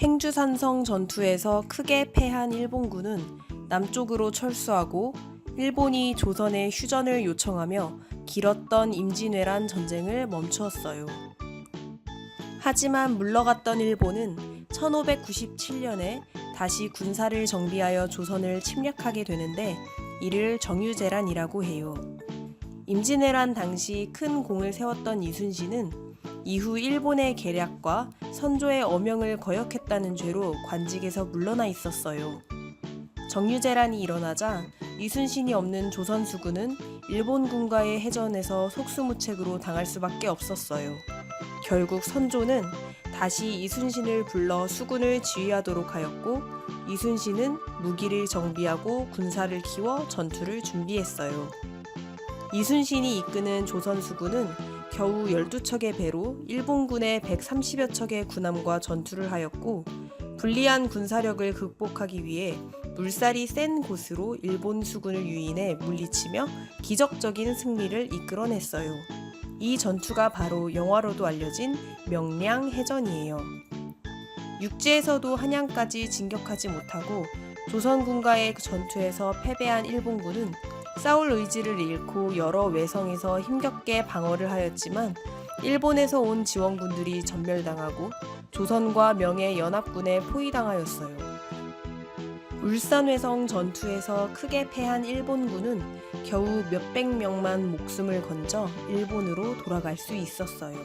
행주산성 전투에서 크게 패한 일본군은 남쪽으로 철수하고 일본이 조선에 휴전을 요청하며 길었던 임진왜란 전쟁을 멈추었어요. 하지만 물러갔던 일본은 1597년에 다시 군사를 정비하여 조선을 침략하게 되는데 이를 정유재란이라고 해요. 임진왜란 당시 큰 공을 세웠던 이순신은 이후 일본의 계략과 선조의 어명을 거역했다는 죄로 관직에서 물러나 있었어요. 정유재란이 일어나자 이순신이 없는 조선 수군은 일본군과의 해전에서 속수무책으로 당할 수밖에 없었어요. 결국 선조는 다시 이순신을 불러 수군을 지휘하도록 하였고 이순신은 무기를 정비하고 군사를 키워 전투를 준비했어요. 이순신이 이끄는 조선 수군은 겨우 12척의 배로 일본군의 130여 척의 군함과 전투를 하였고 불리한 군사력을 극복하기 위해 물살이 센 곳으로 일본 수군을 유인해 물리치며 기적적인 승리를 이끌어냈어요. 이 전투가 바로 영화로도 알려진 명량 해전이에요. 육지에서도 한양까지 진격하지 못하고 조선군과의 전투에서 패배한 일본군은 싸울 의지를 잃고 여러 외성에서 힘겹게 방어를 하였지만 일본에서 온 지원군들이 전멸당하고 조선과 명의 연합군에 포위당하였어요. 울산회성 전투에서 크게 패한 일본군은 겨우 몇백 명만 목숨을 건져 일본으로 돌아갈 수 있었어요.